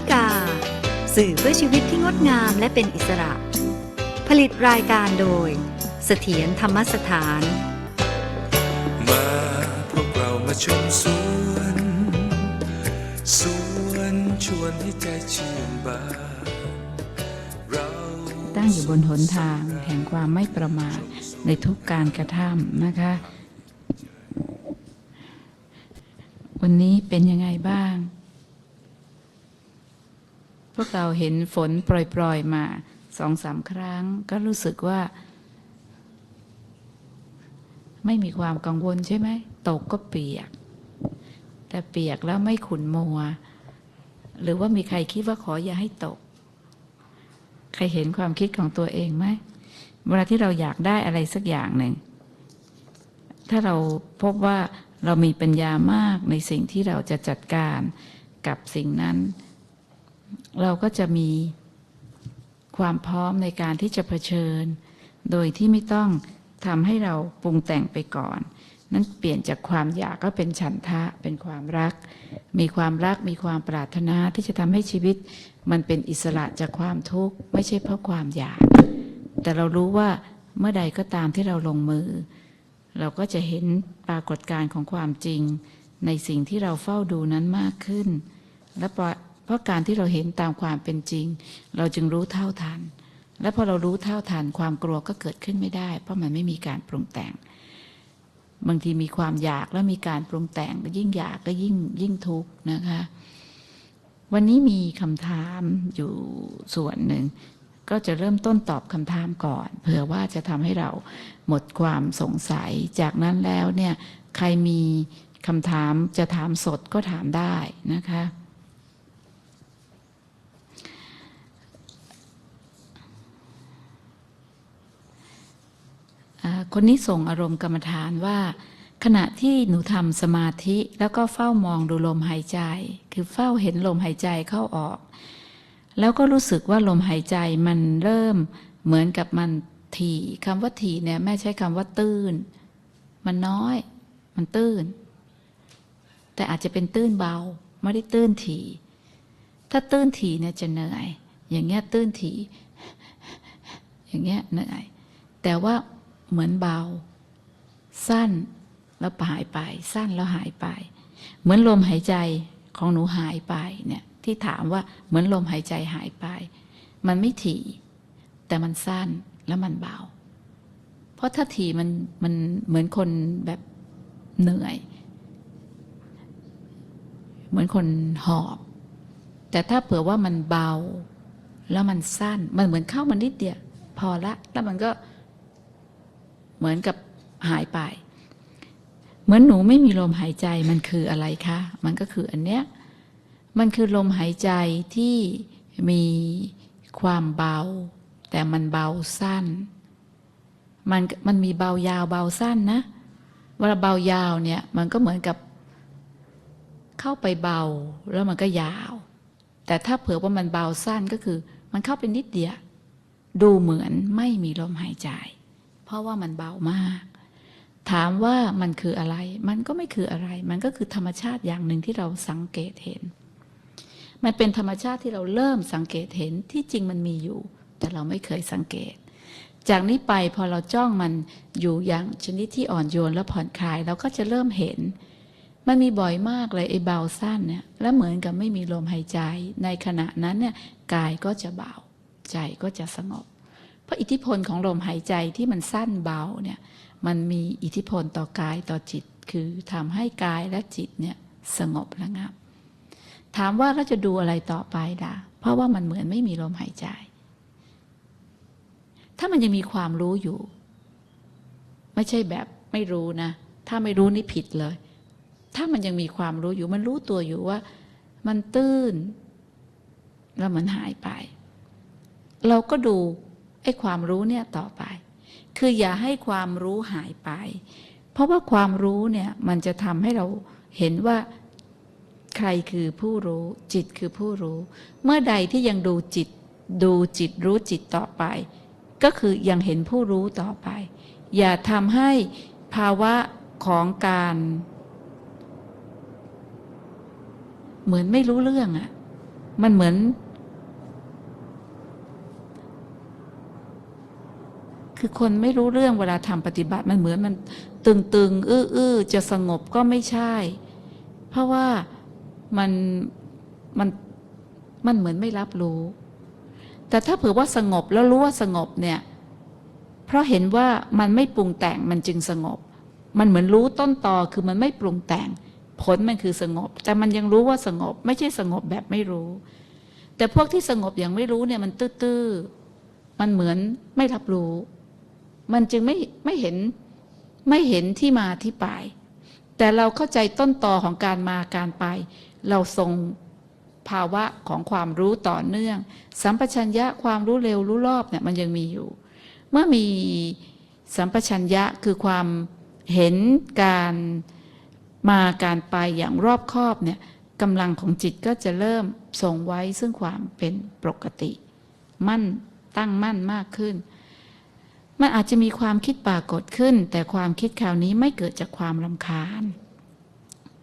นิกา สื่อเพื่อชีวิตที่งดงามและเป็นอิสระ ผลิตรายการโดย เสถียรธรรมสถาน มาพวกเรามาชมสวนสวนชวนให้ใจชื่นบานาตั้งอยู่บนหนทางแห่งความไม่ประมาทในทุกการกระทำนะคะ วันนี้เป็นยังไงบ้าง วกเราเห็นฝนปล่อยๆมาสองสามครั้ง ก็รู้สึกว่า ไม่มีความกังวลใช่ไหมตกก็เปียก แต่เปียกแล้วไม่ขุนมัว หรือว่ามีใครคิดว่าขออย่าให้ตก ใครเห็นความคิดของตัวเองไหมเวลาที่เราอยากได้อะไรสักอย่างหนึ่งถ้าเราพบว่าเรามีปัญญามากในสิ่งที่เราจะจัดการกับสิ่งนั้น เราก็จะมีความพร้อมในการที่จะเผชิญ โดยที่ไม่ต้องทำให้เราปรุงแต่งไปก่อน นั้นเปลี่ยนจากความอยากก็เป็นฉันทะ เป็นความรัก มีความรักมีความปรารถนาที่จะทำให้ชีวิต มันเป็นอิสระจากความทุกข์ ไม่ใช่เพราะความอยาก แต่เรารู้ว่าเมื่อใดก็ตามที่เราลงมือ เราก็จะเห็นปรากฏการณ์ของความจริง ในสิ่งที่เราเฝ้าดูนั้นมากขึ้น และ ราะเพราะการที่เราเห็นตามความเป็นจริง เราจึงรู้เท่าทัน และพอเรารู้เท่าทันความกลัวก็เกิดขึ้นไม่ได้ เพราะมันไม่มีการปรุงแต่ง บางทีมีความอยากแล้วมีการปรุงแต่งยิ่งอยากก็ยิ่งยิ่งทุกข์นะคะ วันนี้มีคำถามอยู่ส่วนหนึ่ง ก็จะเริ่มต้นตอบคำถามก่อน เผื่อว่าจะทำให้เราหมดความสงสัย จากนั้นแล้วเนี่ยใครมีคำถามจะถามสดก็ถามได้นะคะ คนนี้ส่งอารมณ์กรรมฐานว่า ขณะที่หนูทำสมาธิแล้วก็เฝ้ามองดูลมหายใจ คือเฝ้าเห็นลมหายใจเข้าออก แล้วก็รู้สึกว่าลมหายใจมันเริ่มเหมือนกับมันถี่คำว่าถี่เนี่ยแม่ใช้คำว่าตื้น มันน้อย มันตื้น แต่อาจจะเป็นตื้นเบา ไม่ได้ตื้นถี่ ถ้าตื้นถี่เนี่ยจะเหนื่อย อย่างเงี้ยตื้นถี่ อย่างเงี้ยเหนื่อย แต่ว่า เหมือนเบา สั้นแล้วหายไป สั้นแล้วหายไป เหมือนลมหายใจของหนูหายไปเนี่ยที่ถามว่าเหมือนลมหายใจหายไป มันไม่ถี่ แต่มันสั้นแล้วมันเบา เพราะถ้าถี่มันมันเหมือนคนแบบเหนื่อย เหมือนคนหอบ แต่ถ้าเผื่อว่ามันเบา แล้วมันสั้นมันเหมือนเข้ามันนิดเดียว พอละ แล้วมันก็ เหมือนกับหายไป เหมือนหนูไม่มีลมหายใจมันคืออะไรคะ มันก็คืออันเนี้ย มันคือลมหายใจที่มีความเบา แต่มันเบาสั้น มันมันมีเบายาวเบาสั้นนะเวลาเบายาวเนี่ยมันก็เหมือนกับเข้าไปเบาแล้วมันก็ยาว แต่ถ้าเผื่อว่ามันเบาสั้นก็คือ มันเข้าไปนิดเดียวดูเหมือนไม่มีลมหายใจ เพราะว่ามันเบามาก ถามว่ามันคืออะไร มันก็ไม่คืออะไร มันก็คือธรรมชาติอย่างหนึ่งที่เราสังเกตเห็น มันเป็นธรรมชาติที่เราเริ่มสังเกตเห็นที่จริงมันมีอยู่ แต่เราไม่เคยสังเกต จากนี้ไปพอเราจ้องมันอยู่อย่างชนิดที่อ่อนโยนและผ่อนคลายเราก็จะเริ่มเห็นมันมีบ่อยมากเลยไอ้เบาสั้นเนี่ยและเหมือนกับไม่มีลมหายใจ ในขณะนั้นเนี่ยกายก็จะเบา ใจก็จะสงบ ราะอิทธิพลของลมหายใจที่มันสั้นเบาเนี่ยมันมีอิทธิพลต่อกายต่อจิต คือทำให้กายและจิตเนี่ยสงบระงับ ถามว่าเราจะดูอะไรต่อไปล่ะ เพราะว่ามันเหมือนไม่มีลมหายใจ ถ้ามันยังมีความรู้อยู่ ไม่ใช่แบบไม่รู้นะ ถ้าไม่รู้นี่ผิดเลย ถ้ามันยังมีความรู้อยู่ มันรู้ตัวอยู่ว่า มันตื้น แล้วมันหายไป เราก็ดู ไอ้ความรู้เนี่ยต่อไป คืออย่าให้ความรู้หายไป เพราะว่าความรู้เนี่ยมันจะทำให้เราเห็นว่าใครคือผู้รู้ จิตคือผู้รู้ เมื่อใดที่ยังดูจิต ดูจิตรู้จิตต่อไป ก็คือยังเห็นผู้รู้ต่อไป อย่าทำให้ภาวะของการ เหมือนไม่รู้เรื่องอะมันเหมือน คือคนไม่รู้เรื่องเวลาทำปฏิบัติมันเหมือนมันตึงๆอื้ออื้อจะสงบก็ไม่ใช่ เพราะว่ามันมันมันเหมือนไม่รับรู้ แต่ถ้าเผื่อว่าสงบแล้วรู้ว่าสงบเนี่ย เพราะเห็นว่ามันไม่ปรุงแต่งมันจึงสงบ มันเหมือนรู้ต้นตอคือมันไม่ปรุงแต่ง ผลมันคือสงบ แต่มันยังรู้ว่าสงบ ไม่ใช่สงบแบบไม่รู้ แต่พวกที่สงบอย่างไม่รู้เนี่ยมันตื้อๆมันเหมือนไม่รับรู้ มันจึงไม่ไม่เห็นไม่เห็นที่มาที่ไป แต่เราเข้าใจต้นตอของการมาการไป เราทรงภาวะของความรู้ต่อเนื่อง สัมปชัญญะความรู้เร็วรู้รอบเนี่ยมันยังมีอยู่ เมื่อมีสัมปชัญญะคือความเห็นการมาการไปอย่างรอบคอบเนี่ยกำลังของจิตก็จะเริ่มทรงไว้ซึ่งความเป็นปกติ มั่นตั้งมั่นมากขึ้น มันอาจจะมีความคิดปรากฏขึ้น แต่ความคิดคราวนี้ไม่เกิดจากความลำคาญ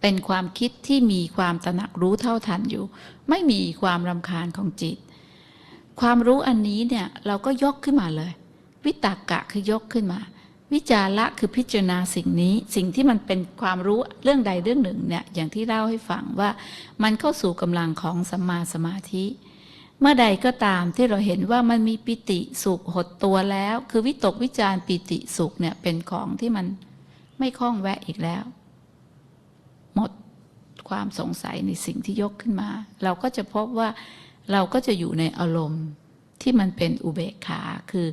เป็นความคิดที่มีความตระหนักรู้เท่าทันอยู่ ไม่มีความรำคาญของจิต ความรู้อันนี้เนี่ยเราก็ยกขึ้นมาเลย วิตากะคือยกขึ้นมา วิจาระคือพิจารณาสิ่งนี้ สิ่งที่มันเป็นความรู้เรื่องใดเรื่องหนึ่งเนี่ยอย่างที่เล่าให้ฟังว่ามันเข้าสู่กำลังของสัมมาสมาธิ เมื่อใดก็ตามที่เราเห็นว่ามันมีปิติสุขหดตัวแล้ว คือวิตกวิจารปิติสุขเนี่ยเป็นของที่มันไม่คล้องแวะอีกแล้ว หมดความสงสัยในสิ่งที่ยกขึ้นมา เราก็จะพบว่าเราก็จะอยู่ในอารมณ์ที่มันเป็นอุเบกขาคือ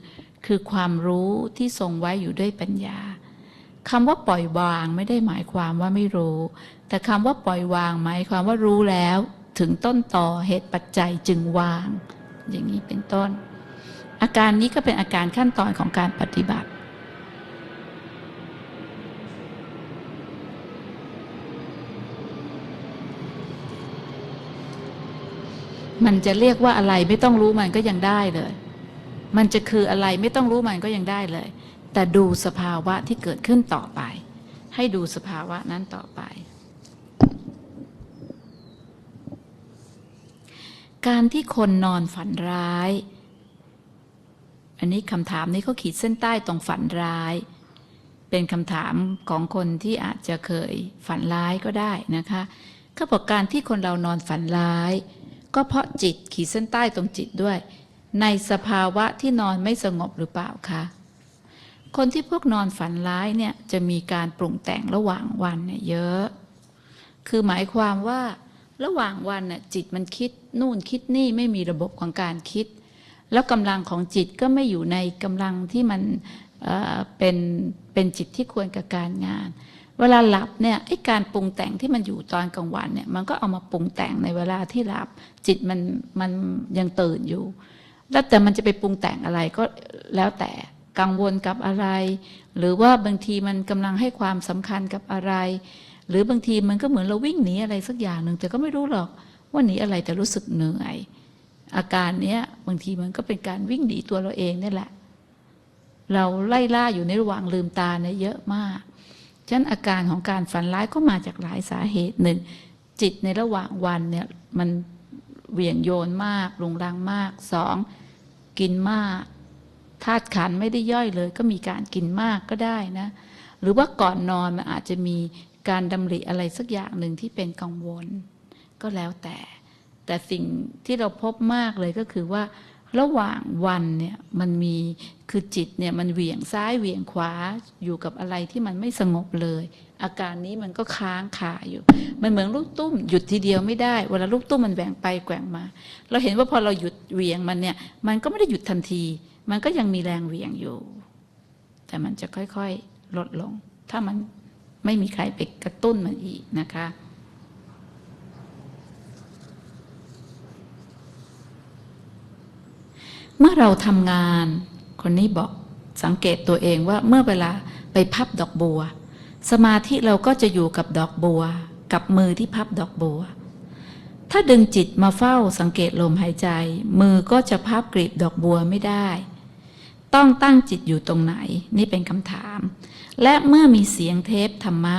คือความรู้ที่ทรงไว้อยู่ด้วยปัญญาคำว่าปล่อยวางไม่ได้หมายความว่าไม่รู้ แต่คำว่าปล่อยวางหมายความว่ารู้แล้ว ถึงต้นต่อเหตุปัจจัยจึงวาง อย่างนี้เป็นต้น อาการนี้ก็เป็นอาการขั้นตอนของการปฏิบัติมันจะเรียกว่าอะไรไม่ต้องรู้มันก็ยังได้เลย มันจะคืออะไรไม่ต้องรู้มันก็ยังได้เลย แต่ดูสภาวะที่เกิดขึ้นต่อไป ให้ดูสภาวะนั้นต่อไป การที่คนนอนฝันร้าย อันนี้คำถามนี้เขาขีดเส้นใต้ตรงฝันร้าย เป็นคำถามของคนที่อาจจะเคยฝันร้ายก็ได้นะคะเขาบอกการที่คนเรานอนฝันร้าย ก็เพราะจิตขีดเส้นใต้ตรงจิตด้วย ในสภาวะที่นอนไม่สงบหรือเปล่าคะคนที่พวกนอนฝันร้ายเนี่ยจะมีการปรุงแต่งระหว่างวันเนี่ยเยอะ คือหมายความว่า ระหว่างวันน่ะจิตมันคิดนู่นคิดนี่ไม่มีระบบของการคิด แล้วกำลังของจิตก็ไม่อยู่ในกำลังที่มันเป็นเป็นจิตที่ควรกับการงาน เวลาหลับเนี่ยไอ้การปรุงแต่งที่มันอยู่ตอนกลางวันเนี่ยมันก็เอามาปรุงแต่งในเวลาที่หลับ จิตมันมันยังตื่นอยู่ แล้วแต่มันจะไปปรุงแต่งอะไรก็แล้วแต่กังวลกับอะไร หรือว่าบางทีมันกำลังให้ความสำคัญกับอะไร หรือบางทีมันก็เหมือนเราวิ่งหนีอะไรสักอย่างหนึ่งแต่ก็ไม่รู้หรอกว่าหนีอะไรแต่รู้สึกเหนื่อย อาการเนี้ยบางทีมันก็เป็นการวิ่งหนีตัวเราเองนี่แหละ เราไล่ล่าอยู่ในระหว่างลืมตาเนี่ยเยอะมากฉะนั้นอาการของการฝันร้ายก็มาจากหลายสาเหตุหนึ่ง จิตในระหว่างวันเนี่ยมันเหวี่ยงโยนมากรุงรังมากสองกินมากธาตุขันไม่ได้ย่อยเลย ก็มีการกินมากก็ได้นะ หรือว่าก่อนนอนมันอาจจะมี การดำริอะไรสักอย่างหนึ่งที่เป็นกังวล ก็แล้วแต่ แต่สิ่งที่เราพบมากเลยก็คือว่า ระหว่างวันเนี่ยมันมีคือจิตเนี่ยมันเหวี่ยงซ้ายเหวี่ยงขวาอยู่กับอะไรที่มันไม่สงบเลย อาการนี้มันก็ค้างคาอยู่ มันเหมือนลูกตุ้มหยุดทีเดียวไม่ได้เวลาลูกตุ้มมันแหว่งไปแกว่งมา เราเห็นว่าพอเราหยุดเหวี่ยงมันเนี่ยมันก็ไม่ได้หยุดทันที มันก็ยังมีแรงเหวี่ยงอยู่ แต่มันจะค่อยๆ ลดลง ถ้ามัน ไม่มีใครไปกระตุ้นมันอีกนะคะ เมื่อเราทำงาน คนนี้บอกสังเกตตัวเองว่าเมื่อเวลาไปพับดอกบัว สมาธิเราก็จะอยู่กับดอกบัว กับมือที่พับดอกบัว ถ้าดึงจิตมาเฝ้าสังเกตลมหายใจ มือก็จะพับกลีบดอกบัวไม่ได้ ต้องตั้งจิตอยู่ตรงไหน นี่เป็นคำถาม และเมื่อมีเสียงเทปธรรมะ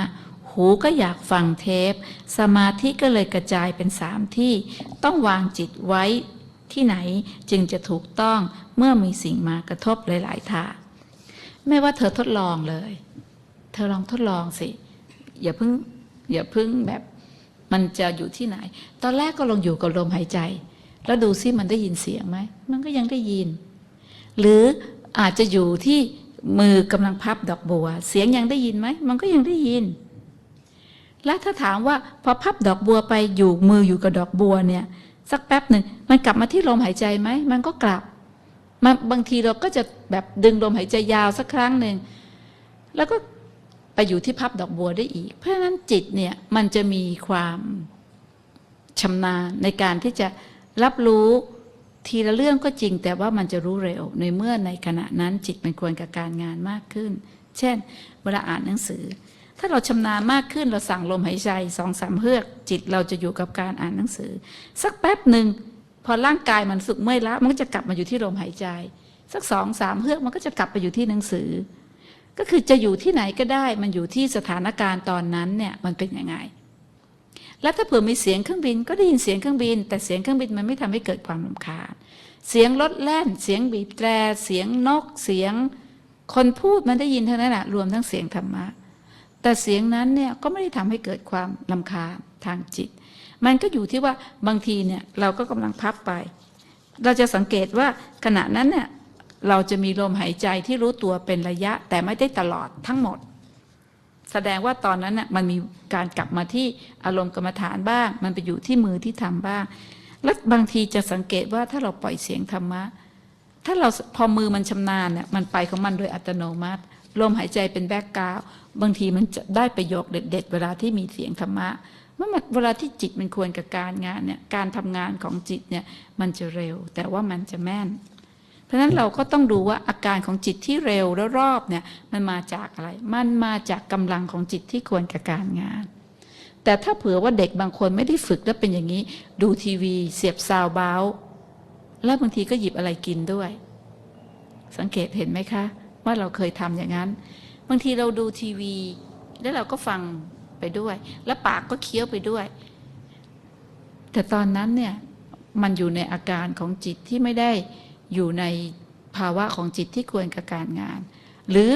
หูก็อยากฟังเทป สมาธิก็เลยกระจายเป็นสามที่ ต้องวางจิตไว้ที่ไหนจึงจะถูกต้องเมื่อมีสิ่งมากระทบหลายๆทางไม่ว่าเธอทดลองเลย เธอลองทดลองสิ อย่าเพิ่งอย่าเพิ่งแบบมันจะอยู่ที่ไหน ตอนแรกก็ลองอยู่กับลมหายใจ แล้วดูซิมันได้ยินเสียงไหม มันก็ยังได้ยิน หรือ อาจจะอยู่ที่มือกำลังพับดอกบัว เสียงยังได้ยินไหม มันก็ยังได้ยิน และถ้าถามว่าพอพับดอกบัวไปอยู่มืออยู่กับดอกบัวเนี่ย สักแป๊บหนึ่งมันกลับมาที่ลมหายใจไหม มันก็กลับมาบางทีเราก็จะแบบดึงลมหายใจยาวสักครั้งหนึ่งแล้วก็ไปอยู่ที่พับดอกบัวได้อีก เพราะฉะนั้นจิตเนี่ยมันจะมีความชำนาญในการที่จะรับรู้ ทีละเรื่องก็จริงแต่ว่ามันจะรู้เร็ว ในเมื่อในขณะนั้นจิตมันควรกับการงานมากขึ้น เช่น เวลาอ่านหนังสือ ถ้าเราชำนาญมากขึ้นเราสั่งลมหายใจสองสามเฮือก จิตเราจะอยู่กับการอ่านหนังสือ สักแป๊บหนึ่งพอร่างกายมันสึกเมื่อยล้ามันก็จะกลับมาอยู่ที่ลมหายใจ สักสองสามเฮือกมันก็จะกลับไปอยู่ที่หนังสือ ก็คือจะอยู่ที่ไหนก็ได้ มันอยู่ที่สถานการณ์ตอนนั้นเนี่ยมันเป็นยังไง แล้วถ้าเผื่อมีเสียงเครื่องบินก็ได้ยินเสียงเครื่องบิน แต่เสียงเครื่องบินมันไม่ทำให้เกิดความรำคาญ เสียงรถแล่น เสียงบีบแตร เสียงนก เสียง คนพูดมันได้ยินเท่านั้นแหละรวมทั้งเสียงธรรมะ แต่เสียงนั้นเนี่ยก็ไม่ได้ทำให้เกิดความลำคาญทางจิต มันก็อยู่ที่ว่าบางทีเนี่ยเราก็กำลังพับไป เราจะสังเกตว่าขณะนั้นเนี่ยเราจะมีลมหายใจที่รู้ตัวเป็นระยะแต่ไม่ได้ตลอดทั้งหมด แสดงว่าตอนนั้นน่ะมันมีการกลับมาที่อารมณ์กรรมฐานบ้าง มันไปอยู่ที่มือที่ทำบ้าง แล้วบางทีจะสังเกตว่าถ้าเราปล่อยเสียงธรรมะ ถ้าเราพอมือมันชำนาญเนี่ยมันไปของมันโดยอัตโนมัติลมหายใจเป็นแบ็กกราวบางทีมันจะได้ประโยคเด็ด ๆ เวลาที่มีเสียงธรรมะเมื่อเวลาที่จิตมันควรกับการงานเนี่ยการทำงานของจิตเนี่ยมันจะเร็ว แต่ว่ามันจะแม่น เพราะฉะนั้นเราก็ต้องดูว่าอาการของจิตที่เร็วแล้วรอบเนี่ยมันมาจากอะไร มันมาจากกำลังของจิตที่ควรกับการงาน แต่ถ้าเผื่อว่าเด็กบางคนไม่ได้ฝึกแล้วเป็นอย่างนี้ ดูทีวี เสียบซาวเบาแล้วบางทีก็หยิบอะไรกินด้วย สังเกตเห็นไหมคะ ว่าเราเคยทำอย่างนั้น บางทีเราดูทีวี แล้วเราก็ฟังไปด้วย แล้วปากก็เคี้ยวไปด้วย แต่ตอนนั้นเนี่ยมันอยู่ในอาการของจิตที่ไม่ได้ อยู่ในภาวะของจิตที่ควรกับการงาน หรือ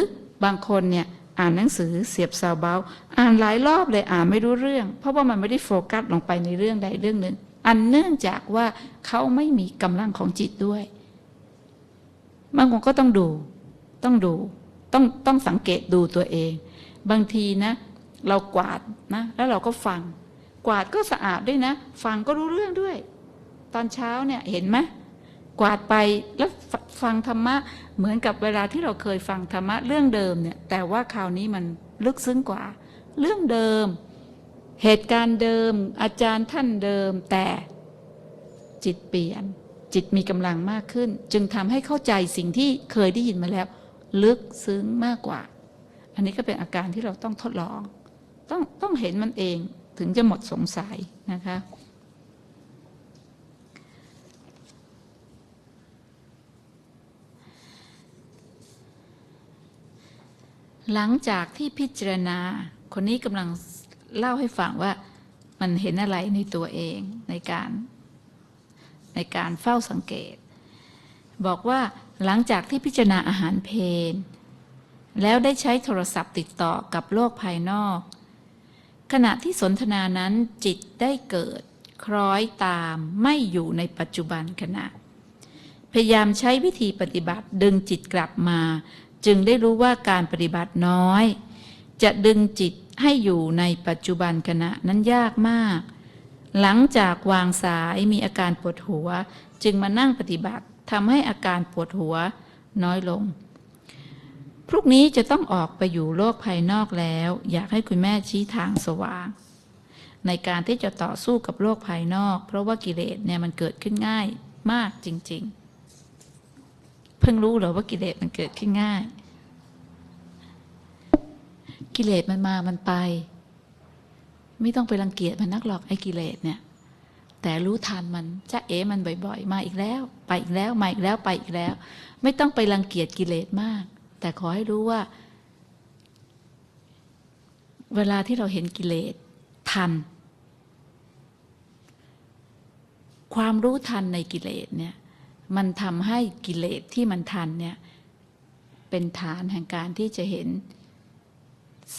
บางคนเนี่ยอ่านหนังสือเสียบซาวเบาอ่านหลายรอบเลยอ่านไม่รู้เรื่อง เพราะว่ามันไม่ได้โฟกัสลงไปในเรื่องใดเรื่องหนึ่ง อันเนื่องจากว่าเขาไม่มีกำลังของจิตด้วยบางคนก็ต้องดู ต้องดู ต้องต้องสังเกตดูตัวเอง บางทีนะ เรากวาดนะ แล้วเราก็ฟัง กวาดก็สะอาดด้วยนะ ฟังก็รู้เรื่องด้วย ตอนเช้าเนี่ยเห็นไหม กวาดไปแล้วฟฟังธรรมะเหมือนกับเวลาที่เราเคยฟังธรรมะเรื่องเดิมเนี่ยแต่ว่าคราวนี้มันลึกซึ้งกว่า เรื่องเดิม เหตุการณ์เดิม อาจารย์ท่านเดิม แต่จิตเปลี่ยน จิตมีกำลังมากขึ้น จึงทำให้เข้าใจสิ่งที่เคยได้ยินมาแล้ว ลึกซึ้งมากกว่า อันนี้ก็เป็นอาการที่เราต้องทดลอง ต้องต้องเห็นมันเองถึงจะหมดสงสัยนะคะ หลังจากที่พิจารณา คนนี้กำลังเล่าให้ฟังว่ามันเห็นอะไรในตัวเองในการในการเฝ้าสังเกต บอกว่าหลังจากที่พิจารณาอาหารเพนแล้วได้ใช้โทรศัพท์ติดต่อกับโลกภายนอก ขณะที่สนทนานั้นจิตได้เกิด คล้อยตามไม่อยู่ในปัจจุบันขณะ พยายามใช้วิธีปฏิบัติดึงจิตกลับมา จึงได้รู้ว่าการปฏิบัติน้อย จะดึงจิตให้อยู่ในปัจจุบันขณะนั้นยากมาก หลังจากวางสายมีอาการปวดหัว จึงมานั่งปฏิบัติทำให้อาการปวดหัวน้อยลง พรุ่งนี้จะต้องออกไปอยู่โลกภายนอกแล้ว อยากให้คุณแม่ชี้ทางสว่าง ในการที่จะต่อสู้กับโลกภายนอก เพราะว่ากิเลสเนี่ยมันเกิดขึ้นง่ายมากจริง ๆ เพิ่งรู้เหรอว่ากิเลสมันเกิดขึ้นง่าย กิเลสมันมามันไป ไม่ต้องไปรังเกียจมันนักหรอกไอ้กิเลสเนี่ย แต่รู้ทันมันจะเอ๋มันบ่อยๆ มาอีกแล้ว ไปอีกแล้วมาอีกแล้วไปอีกแล้ว ไม่ต้องไปรังเกียจกิเลสมาก แต่ขอให้รู้ว่า เวลาที่เราเห็นกิเลสทัน ความรู้ทันในกิเลสเนี่ย มันทำให้กิเลสที่มันทันเนี่ยเป็นฐานแห่งการที่จะเห็น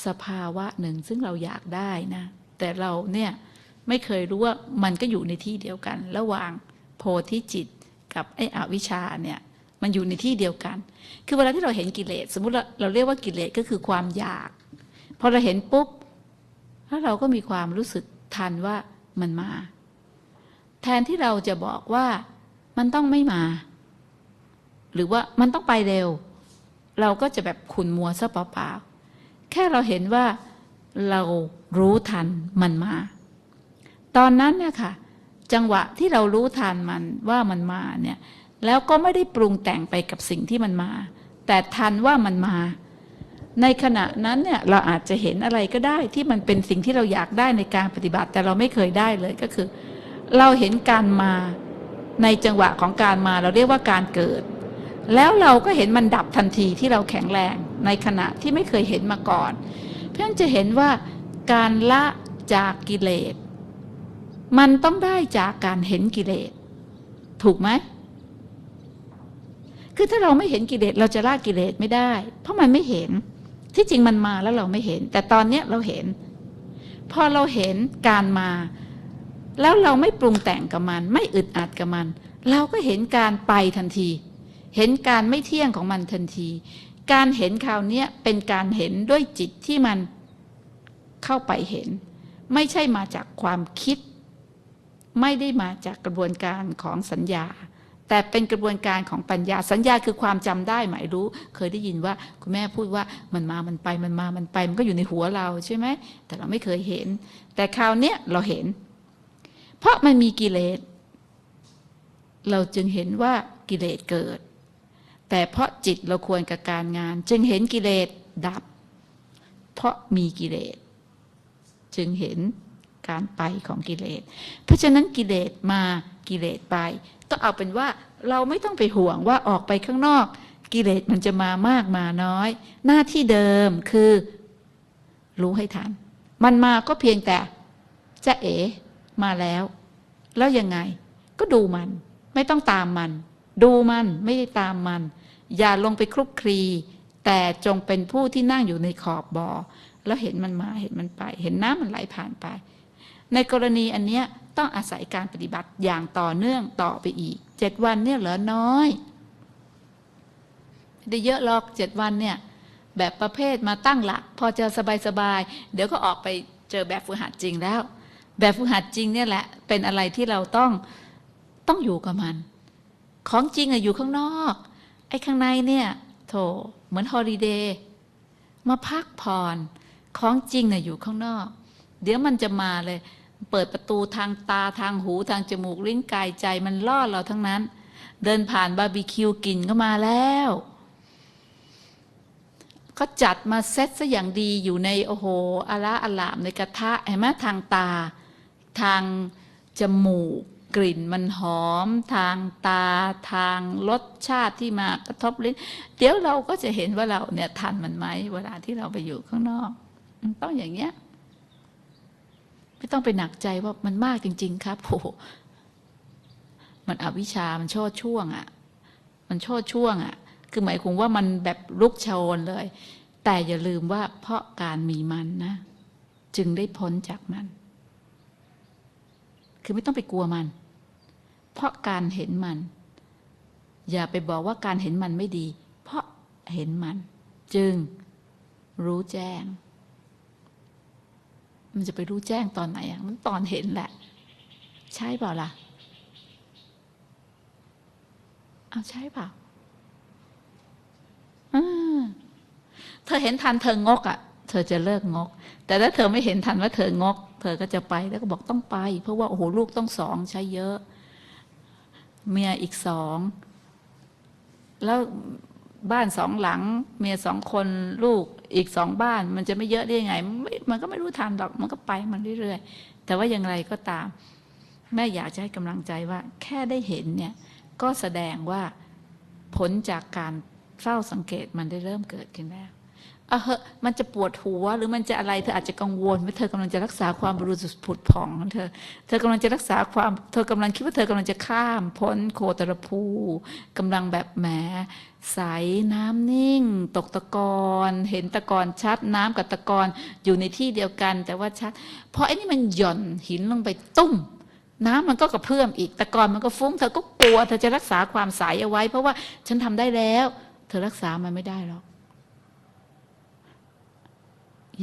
สภาวะหนึ่งซึ่งเราอยากได้นะ แต่เราเนี่ยไม่เคยรู้ว่ามันก็อยู่ในที่เดียวกัน ระหว่างโพธิจิตกับไอ้อวิชชาเนี่ยมันอยู่ในที่เดียวกัน คือเวลาที่เราเห็นกิเลส สมมุติเราเราเรียกว่ากิเลสก็คือความอยาก พอเราเห็นปุ๊บแล้วเราก็มีความรู้สึกทันว่ามันมา แทนที่เราจะบอกว่า มันต้องไม่มา หรือว่ามันต้องไปเร็ว เราก็จะแบบขุนมัวซะเปล่าๆแค่เราเห็นว่าเรารู้ทันมันมา ตอนนั้นเนี่ยค่ะ จังหวะที่เรารู้ทันมันว่ามันมาเนี่ยแล้วก็ไม่ได้ปรุงแต่งไปกับสิ่งที่มันมา แต่ทันว่ามันมา ในขณะนั้นเนี่ยเราอาจจะเห็นอะไรก็ได้ที่มันเป็นสิ่งที่เราอยากได้ในการปฏิบัติ แต่เราไม่เคยได้เลยก็คือ เราเห็นการมา ในจังหวะของการมาเราเรียกว่าการเกิด แล้วเราก็เห็นมันดับทันทีที่เราแข็งแรงในขณะที่ไม่เคยเห็นมาก่อน เพื่อนจะเห็นว่าการละจากกิเลส มันต้องได้จากการเห็นกิเลส ถูกไหมคือถ้าเราไม่เห็นกิเลสเราจะละกิเลสไม่ได้ เพราะมันไม่เห็นที่จริงมันมาแล้วเราไม่เห็น แต่ตอนเนี้ยเราเห็น พอเราเห็นการมา แล้วเราไม่ปรุงแต่งกับมัน ไม่อึดอัดกับมัน เราก็เห็นการไปทันที เห็นการไม่เที่ยงของมันทันที การเห็นคราวนี้เป็นการเห็นด้วยจิตที่มันเข้าไปเห็น ไม่ใช่มาจากความคิด ไม่ได้มาจากกระบวนการของสัญญา แต่เป็นกระบวนการของปัญญา สัญญาคือความจำได้หมายรู้ เคยได้ยินว่าคุณแม่พูดว่ามันมามันไปมันมามันไป มันก็อยู่ในหัวเราใช่ไหมแต่เราไม่เคยเห็น แต่คราวนี้เราเห็น เพราะมันมีกิเลส เราจึงเห็นว่ากิเลสเกิด แต่เพราะจิตเราควรกับการงาน จึงเห็นกิเลสดับ เพราะมีกิเลส จึงเห็นการไปของกิเลส เพราะฉะนั้นกิเลสมากิเลสไป ต้องเอาเป็นว่าเราไม่ต้องไปห่วงว่าออกไปข้างนอก กิเลสมันจะมามากมาน้อย หน้าที่เดิมคือ รู้ให้ทัน มันมาก็เพียงแต่จะเอ๋ มาแล้ว แล้วยังไง ก็ดูมัน ไม่ต้องตามมัน ดูมันไม่ได้ตามมัน อย่าลงไปคลุกคลี แต่จงเป็นผู้ที่นั่งอยู่ในขอบบ่อแล้วเห็นมันมาเห็นมันไป เห็นน้ำมันไหลผ่านไป ในกรณีอันเนี้ยต้องอาศัยการปฏิบัติอย่างต่อเนื่องต่อไปอีกเจ็ดวันเนี่ยเหลือน้อยไม่ได้เยอะหรอกเจ็ดวันเนี่ย แบบประเภทมาตั้งหลัก พอจะสบายๆเดี๋ยวก็ออกไปเจอแบบฝึกหัดจริงแล้ว แบบฝึกหัดจริงเนี่ยแหละเป็นอะไรที่เราต้องต้องอยู่กับมัน ของจริงอะอยู่ข้างนอก ไอ้ข้างในเนี่ยโถเหมือนฮอลิเดย์มาพักผ่อนของจริงน่ะอยู่ข้างนอก เดี๋ยวมันจะมาเลย เปิดประตูทางตาทางหูทางจมูกลิ้นกายใจมันล่อเราทั้งนั้น เดินผ่านบาร์บีคิวกลิ่นก็มาแล้วก็จัดมาเซตซะอย่างดีอยู่ในโอ้โหอาละอาลามในกระทะเห็นไหมทางตา ทางจมูกกลิ่นมันหอม ทางตาทางรสชาติที่มากระทบลิ้น เดี๋ยวเราก็จะเห็นว่าเราเนี่ยทันมันไหมเวลาที่เราไปอยู่ข้างนอก มันต้องอย่างเงี้ยไม่ต้องไปหนักใจว่ามันมากจริง ๆ ครับโอ้โหมันอวิชามันโชดช่วงอะ่ะ มันโชดช่วงอะ่ะ คือหมายความว่ามันแบบลุกโชนเลย แต่อย่าลืมว่าเพราะการมีมันนะ จึงได้พ้นจากมัน คือไม่ต้องไปกลัวมัน เพราะการเห็นมัน อย่าไปบอกว่าการเห็นมันไม่ดี เพราะเห็นมัน จึงรู้แจ้ง มันจะไปรู้แจ้งตอนไหนอะมันตอนเห็นแหละ ใช่เปล่าล่ะเอาใช่เปล่าอเธอเห็นทันเธองกอะ เธอจะเลิกงก แต่ถ้าเธอไม่เห็นทันว่าเธองก เธอก็จะไปแล้วก็บอกต้องไป เพราะว่าโอ้โหลูกต้องสองใช้เยอะ เมียอีกสอง แล้วบ้านสองหลัง เมียสองคนลูกอีกสองบ้าน มันจะไม่เยอะได้ยังไงม,มันก็ไม่รู้ทันหรอกมันก็ไปมันเรื่อยๆ แต่ว่าอย่างไรก็ตาม แม่อยากจะให้กำลังใจว่า แค่ได้เห็นเนี่ยก็แสดงว่าผลจากการเฝ้าสังเกตมันได้เริ่มเกิดขึ้นแล้ว เหอะมันจะปวดหัวหรือมันจะอะไรเธออาจจะกังวลว่าเธอกำลังจะรักษาความบริสุทธิ์ผุดผ่องของเธอ เธอกำลังจะรักษาความเธอกำลังคิดว่าเธอกำลังจะข้ามพ้นโคตรภูกำลังแบบแหมใสน้ำนิ่ง ตกตะกอนเห็นตะกอนชัดน้ำกับตะกอนอยู่ในที่เดียวกัน แต่ว่าชัดพราะไอ้นี่มันหย่อนหินลงไปตุ้มน้ำมันก็กระเพื่อมอีกตะกอนมันก็ฟุ้งเธอก็กลัวเธอจะรักษาความใสเอาไว้ เพราะว่าฉันทำได้แล้ว เธอรักษามันไม่ได้หรอก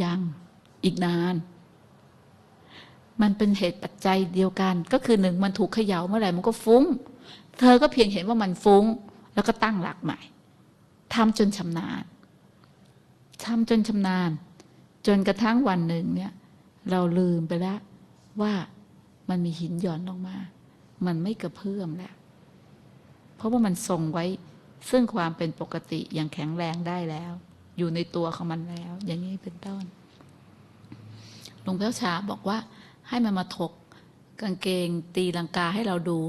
ยังอีกนาน มันเป็นเหตุปัจจัยเดียวกัน ก็คือหนึ่งมันถูกเขย่าเมื่อไหร่มันก็ฟุ้ง เธอก็เพียงเห็นว่ามันฟุ้ง แล้วก็ตั้งหลักใหม่ทำจนชำนาญทำจนชำนาญ จนกระทั่งวันหนึ่งเนี่ย เราลืมไปแล้วว่ามันมีหินหย่อนลงมา มันไม่กระเพื่อมแล้ว เพราะว่ามันทรงไว้ซึ่งความเป็นปกติอย่างแข็งแรงได้แล้ว อยู่ในตัวของมันแล้ว อย่างนี้เป็นต้นหลวงพ่อชาบอกว่า ให้มันมาถกกางเกงตีลังกาให้เราดู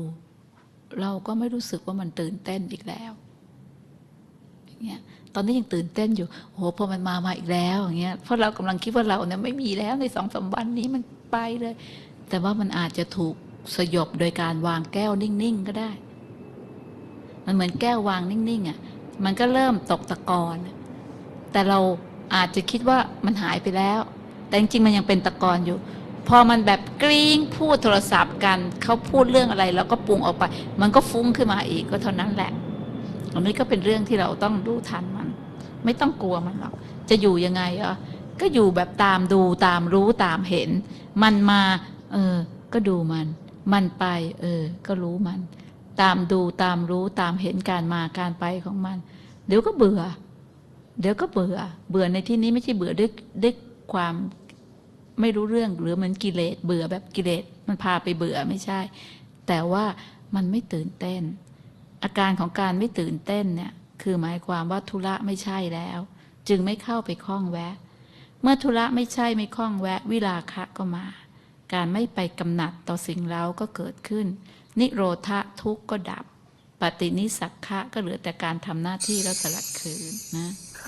เราก็ไม่รู้สึกว่ามันตื่นเต้นอีกแล้วอย่างเงี้ยตอนนี้ยังตื่นเต้นอยู่โหพอมันมามาอีกแล้วอย่างเงี้ยเพราะเรากำลังคิดว่าเราเนี่ยไม่มีแล้วในสองสามวันนี้มันไปเลย แต่ว่ามันอาจจะถูกสยบโดยการวางแก้วนิ่งๆก็ได้ มันเหมือนแก้ววางนิ่งๆอะมันก็เริ่มตกตะกอนะ แต่เราอาจจะคิดว่ามันหายไปแล้ว แต่จริงๆมันยังเป็นตะกอนอยู่ พอมันแบบกริ้งพูดโทรศัพท์กันเขาพูดเรื่องอะไรเราก็ปรุงออกไป มันก็ฟุ้งขึ้นมาอีกก็เท่านั้นแหละอันนี้ก็เป็นเรื่องที่เราต้องรู้ทันมัน ไม่ต้องกลัวมันหรอกจะอยู่ยังไงอะก็อยู่แบบตามดูตามรู้ตามเห็น มันมา เออ ก็ดูมัน มันไป เออ ก็รู้มัน ตามดูตามรู้ตามเห็นการมาการไปของมัน เดี๋ยวก็เบื่อ เดี๋ยวก็เบื่อ เบื่อในที่นี้ไม่ใช่เบื่อด้วยด้วยความไม่รู้เรื่องหรือเหมือนกิเลสเบื่อแบบกิเลสมันพาไปเบื่อไม่ใช่ แต่ว่ามันไม่ตื่นเต้น อาการของการไม่ตื่นเต้นเนี่ยคือหมายความว่าธุระไม่ใช่แล้ว จึงไม่เข้าไปคล้องแวะ เมื่อธุระไม่ใช่ไม่คล้องแวะ วิราคะก็มา การไม่ไปกำหนัดต่อสิ่งเล้าก็เกิดขึ้น นิโรธะทุกข์ก็ดับ ปฏินิสักขะก็เหลือแต่การทำหน้าที่แล้วสลัดคืนนะ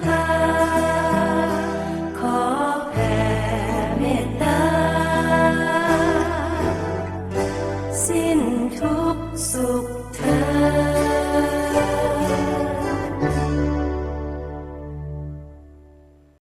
10230